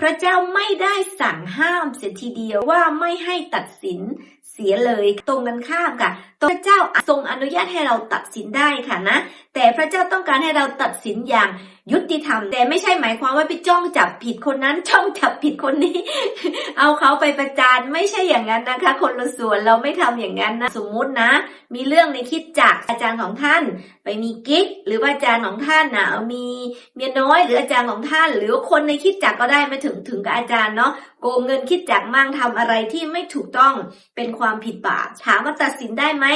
พระเจ้าไม่ได้สั่งห้ามเสียทีเดียวว่าไม่ให้ตัดสิน เสียเลยตรงกันข้ามค่ะพระเจ้าทรงอนุญาตให้เราตัดสินได้ค่ะนะ แต่พระเจ้าต้องการให้เราตัดสินอย่างยุติธรรม แต่ไม่ใช่หมายความว่าไปจ้องจับผิดคนนั้นจ้องจับผิดคนนี้ เอาเขาไปประจานไม่ใช่อย่างนั้นนะคะ คนละส่วนเราไม่ทำอย่างนั้นนะสมมุตินะ มีเรื่องในคิดจักอาจารย์ของท่าน ไปมีกิ๊กหรือว่าอาจารย์ของท่านนะมีเมียน้อยหรืออาจารย์ของท่าน หรือคนในคิดจักก็ได้ไม่ถึงถึงกับอาจารย์เนาะโกงเงินคิดจักมั่งทำอะไรที่ไม่ถูกต้องเป็นความผิดบาปถามว่าตัดสินได้ไหม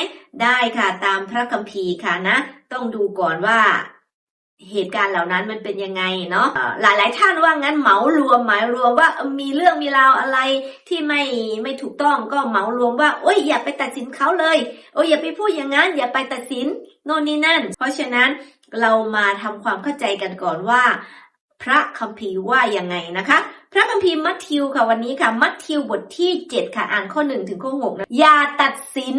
ได้ค่ะตามพระคัมภีร์ค่ะนะ ต้องดูก่อนว่าเหตุการณ์เหล่านั้นมันเป็นยังไงเนาะเอ่อหลายท่านว่างั้นเหมารวมหมายรวมว่ามีเรื่องมีราวอะไรที่ไม่ไม่ถูกต้องก็เหมารวมว่าโอ้ยอย่าไปตัดสินเขาเลย โอ้ยอย่าไปพูดอย่างนั้น อย่าไปตัดสินโน่นนี่นั่น เพราะฉะนั้นเรามาทำความเข้าใจกันก่อนว่า พระคัมภีร์ว่ายังไงนะคะ พระคัมภีร์มัทธิวค่ะวันนี้ค่ะ มัทธิวบทที่ 7 ค่ะอ่านข้อ 1 ถึงข้อ6นะอย่าตัดสิน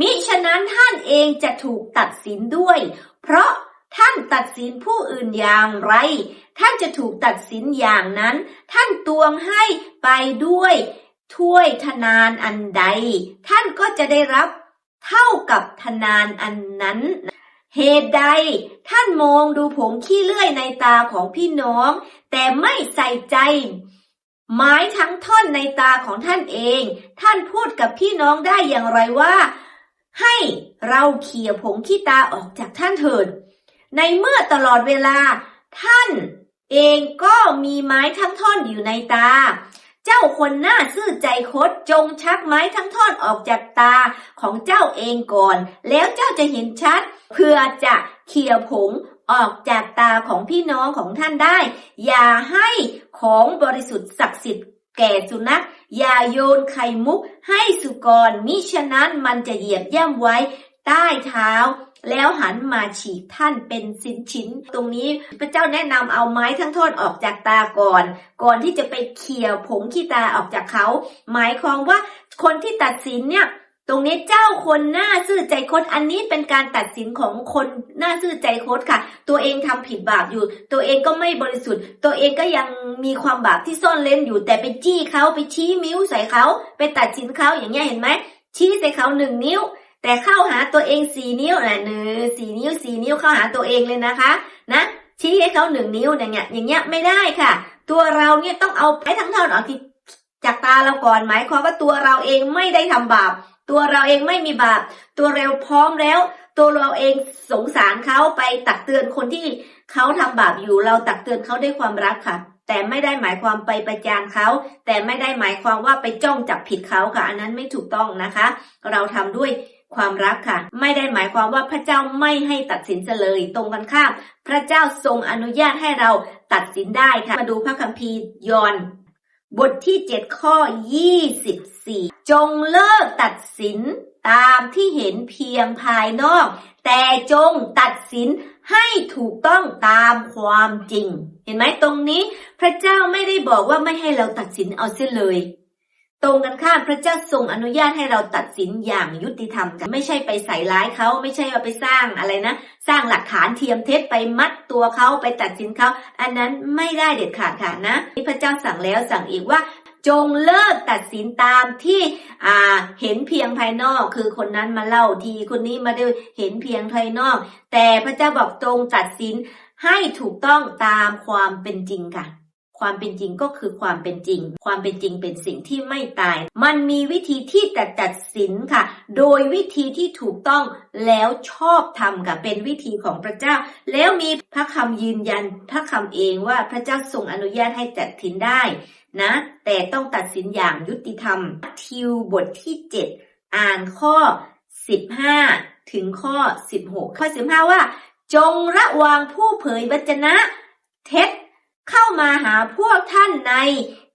มิฉะนั้นท่านเองจะถูกตัดสินด้วย เพราะท่านตัดสินผู้อื่นอย่างไร ท่านจะถูกตัดสินอย่างนั้น ท่านตวงให้ไปด้วยถ้วยทนานอันใด ท่านก็จะได้รับเท่ากับทนานอันนั้น เหตุใดท่านมองดูผงขี้เลื่อยในตาของพี่น้อง แต่ไม่ใส่ใจ ไม้ทั้งท่อนในตาของท่านเอง ท่านพูดกับพี่น้องได้อย่างไรว่า ให้เราเขี่ยผงขี้ตาออกจากท่านเถิด ในเมื่อตลอดเวลา ท่านเองก็มีไม้ทั้งท่อนอยู่ในตา เจ้าคนหน้าซื่อใจคดจงชักไม้ทั้งท่อนออกจากตาของเจ้าเองก่อน แล้วเจ้าจะเห็นชัด เพื่อจะเขี่ยผงออกจากตาของพี่น้องของท่านได้ อย่าให้ของบริสุทธิ์ศักดิ์สิทธิ์แก่สุนัขอย่าโยนไข่มุกให้สุกรมิฉะนั้นมันจะเหยียบย่ำไว้ใต้เท้า แล้วหันมาฉีกท่านเป็นสินชิ้น ตรงนี้พระเจ้าแนะนำเอาไม้ทั้งท่อนออกจากตาก่อน ก่อนที่จะไปเขี่ยผงขี้ตาออกจากเขา หมายความว่าคนที่ตัดสินเนี่ยตรงนี้เจ้าคนหน้าซื่อใจคดอันนี้เป็นการตัดสินของคนหน้าซื่อใจคดค่ะ ตัวเองทำผิดบาปอยู่ ตัวเองก็ไม่บริสุทธิ์ ตัวเองก็ยังมีความบาปที่ซ่อนเล้นอยู่ แต่ไปจี้เขาไปชี้มิ้วใส่เขา ไปตัดสินเขาอย่างเงี้ยเห็นไหมชี้ใส่เขาหนึ่งนิ้ว แต่เข้าหาตัวเองสี่นิ้วนะหนึ่งสี่นิ้วสี่นิ้วเข้าหาตัวเองเลยนะคะ นะชี้ให้เขาหนึ่งนิ้วอย่างเงี้ยอย่างเงี้ยไม่ได้ค่ะ ตัวเราเนี่ยต้องเอาไปทั้งท่อนออกที่จากตาเราก่อนหมายความว่าตัวเราเองไม่ได้ทำบาป ตัวเราเองไม่มีบาป ตัวเราพร้อมแล้ว ตัวเราเองสงสารเขาไปตักเตือนคนที่เขาทำบาปอยู่เราตักเตือนเขาด้วยความรักค่ะ แต่ไม่ได้หมายความไปประจานเขาแต่ไม่ได้หมายความว่าไปจ้องจับผิดเขาค่ะ อันนั้นไม่ถูกต้องนะคะ เราทำด้วย ความรักค่ะ ไม่ได้หมายความว่าพระเจ้าไม่ให้ตัดสินเลย ตรงกันข้ามพระเจ้าทรงอนุญาตให้เราตัดสินได้ค่ะ มาดูพระคัมภีร์ยอห์นบทที่ 7 ข้อ 24 จงเลิกตัดสินตามที่เห็นเพียงภายนอก แต่จงตัดสินให้ถูกต้องตามความจริง เห็นไหมตรงนี้ พระเจ้าไม่ได้บอกว่าไม่ให้เราตัดสินเอาเสียเลย ตรงกันข้ามพระเจ้าทรงอนุญาตให้เราตัดสินอย่างยุติธรรมกัน ไม่ใช่ไปใส่ร้ายเขาไม่ใช่ว่าไปสร้างอะไรนะ สร้างหลักฐานเทียมเท็จไปมัดตัวเขาไปตัดสินเขา อันนั้นไม่ได้เด็ดขาดค่ะนะที่พระเจ้าสั่งแล้วสั่งอีกว่าจงเลิกตัดสินตามที่อ่าเห็นเพียงภายนอก คือคนนั้นมาเล่าทีคนนี้มาได้เห็นเพียงภายนอก แต่พระเจ้าบอกตรงตัดสินให้ถูกต้องตามความเป็นจริงค่ะ ความเป็นจริงก็คือความเป็นจริง ความเป็นจริงเป็นสิ่งที่ไม่ตาย มันมีวิธีที่จะตัดสินค่ะ โดยวิธีที่ถูกต้องแล้วชอบทำค่ะ เป็นวิธีของพระเจ้า แล้วมีพระคำยืนยันพระคำเองว่าพระเจ้าทรงอนุญาตให้ตัดสินได้นะ แต่ต้องตัดสินอย่างยุติธรรม ทิวบทที่ 7 อ่านข้อ 15 ถึงข้อ 16 ข้อ 15 ว่า จงระวังผู้เผยวจนะ เท็จ เข้ามาหาพวกท่านใน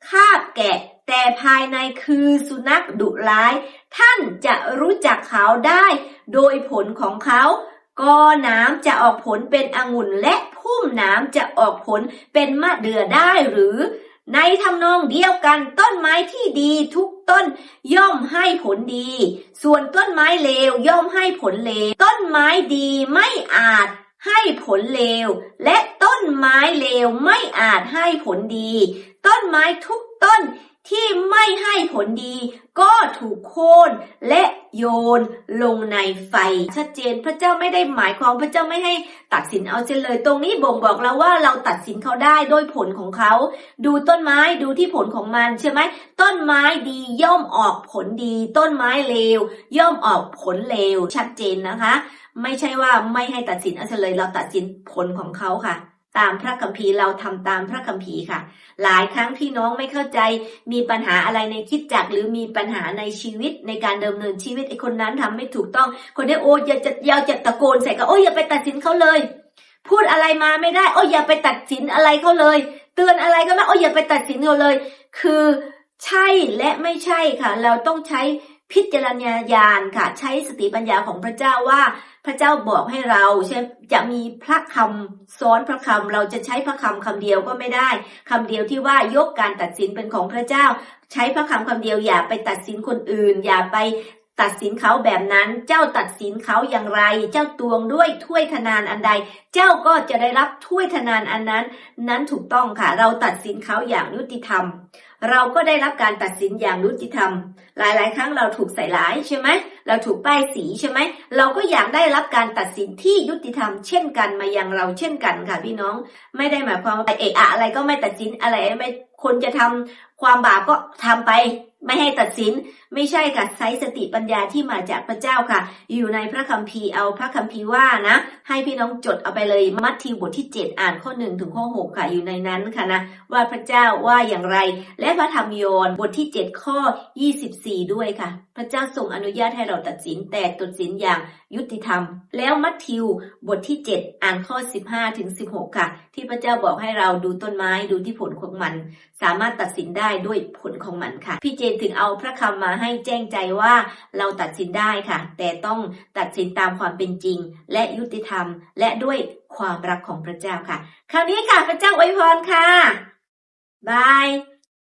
คาบแกะ แต่ภายในคือสุนัขดุร้าย ท่านจะรู้จักเขาได้ โดยผลของเขากอน้ำจะออกผลเป็นองุ่นและพุ่มน้ำจะออกผลเป็นมะเดื่อได้หรือ ในทำนองเดียวกันต้นไม้ที่ดีทุกต้นย่อมให้ผลดี ส่วนต้นไม้เลวย่อมให้ผลเลว ต้นไม้ดีไม่อาจ ให้ผลเลว และต้นไม้เลวไม่อาจให้ผลดี ต้นไม้ทุกต้นที่ไม่ให้ผลดี ก็ถูกโค่นและโยนลงในไฟ ชัดเจนพระเจ้าไม่ได้หมายความพระเจ้าไม่ให้ตัดสินเอาเสียเลย ตรงนี้บ่งบอกเราว่าเราตัดสินเขาได้ด้วยผลของเขา ดูต้นไม้ดูที่ผลของมันใช่ไหมต้นไม้ดีย่อมออกผลดี ต้นไม้เลว ย่อมออกผลเลวชัดเจนนะคะ ไม่ใช่ว่าไม่ให้ตัดสินเอาเสียเลยเราตัดสินผลของเขาค่ะ ตามพระคัมภีร์เราทำตามพระคัมภีร์ค่ะ หลายครั้งพี่น้องไม่เข้าใจมีปัญหาอะไรในคิดจักหรือมีปัญหาในชีวิตในการดำเนินชีวิตไอ้คนนั้นทำไม่ถูกต้อง คนนี้โอ้ยอย่าจะอยาจะตะโกนใส่กันโอ้ยอย่าไปตัดสินเขาเลย พูดอะไรมาไม่ได้ โอ้ยอย่าไปตัดสินอะไรเขาเลย เตือนอะไรก็ไม่โอ้ยอย่าไปตัดสินเขาเลย คือใช่และไม่ใช่ค่ะ เราต้องใช้ พิจารณาญาณค่ะ ใช้สติปัญญาของพระเจ้าว่า พระเจ้าบอกให้เราใช่จะมีพระคำซ้อนพระคำเราจะใช้พระคำคำเดียวก็ไม่ได้คำเดียวที่ว่ายกการตัดสินเป็นของพระเจ้า ใช้พระคำคำเดียวอย่าไปตัดสินคนอื่น อย่าไป ตัดสินเขาแบบนั้น เจ้าตัดสินเขาอย่างไร เจ้าตวงด้วยถ้วยทนานอันใด เจ้าก็จะได้รับถ้วยทนานอันนั้น นั้นถูกต้องค่ะ เราตัดสินเขาอย่างยุติธรรม เราก็ได้รับการตัดสินอย่างยุติธรรม หลายๆ ครั้งเราถูกใส่ร้ายใช่ไหม เราถูกป้ายสีใช่ไหม เราก็อยากได้รับการตัดสินที่ยุติธรรม เช่นกันมายังเราเช่นกันค่ะพี่น้อง ไม่ได้หมายความว่าเอะอะอะไรก็ไม่ตัดสินอะไรไม่ คนจะทำความบาปก็ทำไป ไม่ให้ตัดสิน ไม่ใช่ค่ะใช้สติปัญญาที่มาจากพระเจ้าค่ะ อยู่ในพระคัมภีร์เอาพระคัมภีร์ว่านะ ให้พี่น้องจดเอาไปเลยมัทธิวบทที่ 7 อ่านข้อ1ถึงข้อ6ค่ะอยู่ในนั้นค่ะนะว่าพระเจ้าว่าอย่างไร และพระธรรมโยนบทที่ 7 ข้อ 24 ด้วยค่ะ พระเจ้าทรงอนุญาตให้เราตัดสินแต่ตัดสินอย่างยุติธรรม แล้วมัทธิวบทที่ 7 อ่านข้อ 15ถึง16 ค่ะ ที่พระเจ้าบอกให้เราดูต้นไม้ดูที่ผลของมัน สามารถตัดสินได้ด้วยผลของมันค่ะ พี่เจนถึงเอาพระคำมาให้แจ้งใจว่าเราตัดสินได้ค่ะ แต่ต้องตัดสินตามความเป็นจริง และยุติธรรม และด้วยความรักของพระเจ้าค่ะ คราวนี้ค่ะพระเจ้าอวยพรค่ะบาย